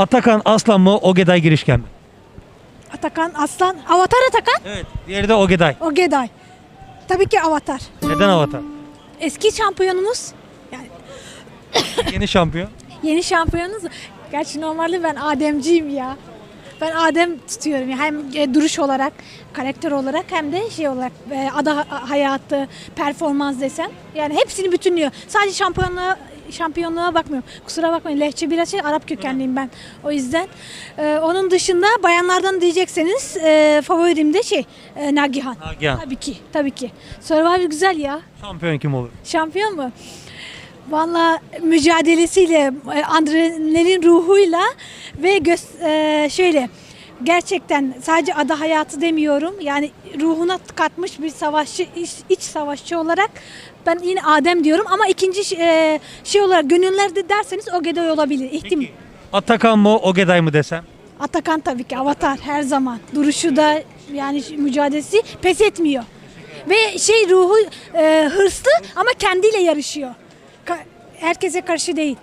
Atakan Aslan mı Ogeday girişken mi? Atakan Aslan. Avatar Atakan. Evet. Diğeri de Ogeday. Ogeday. Tabii ki Avatar. Neden Avatar? Eski şampiyonumuz. Yani Yeni şampiyon. yeni şampiyonumuz. Gerçi normalde ben Ademciyim ya. Ben Adem tutuyorum ya. Hem e, duruş olarak, karakter olarak hem de şey olarak e, ada hayatı, performans desem. Yani hepsini bütünlüyor. Sadece şampiyonluğa şampiyonluğa bakmıyorum. Kusura bakmayın lehçe biraz şey Arap kökenliyim ben. O yüzden e, onun dışında bayanlardan diyecekseniz e, favorim de şey e, Nagihan. Nagihan. Tabii ki, tabii ki. Survivor güzel ya. Şampiyon kim olur? Şampiyon mu? Valla mücadelesiyle, e, adrenalin ruhuyla ve göz, e, şöyle gerçekten sadece ada hayatı demiyorum. Yani ruhuna katmış bir savaşçı, iç, iç savaşçı olarak ben yine Adem diyorum ama ikinci e, şey olarak gönüllerde derseniz Ogeday olabilir. İhtim Peki. Atakan mı Ogeday mı desem? Atakan tabii ki Avatar her zaman. Duruşu da yani mücadelesi pes etmiyor. Ve şey ruhu e, hırslı ama kendiyle yarışıyor. Herkese karşı değil.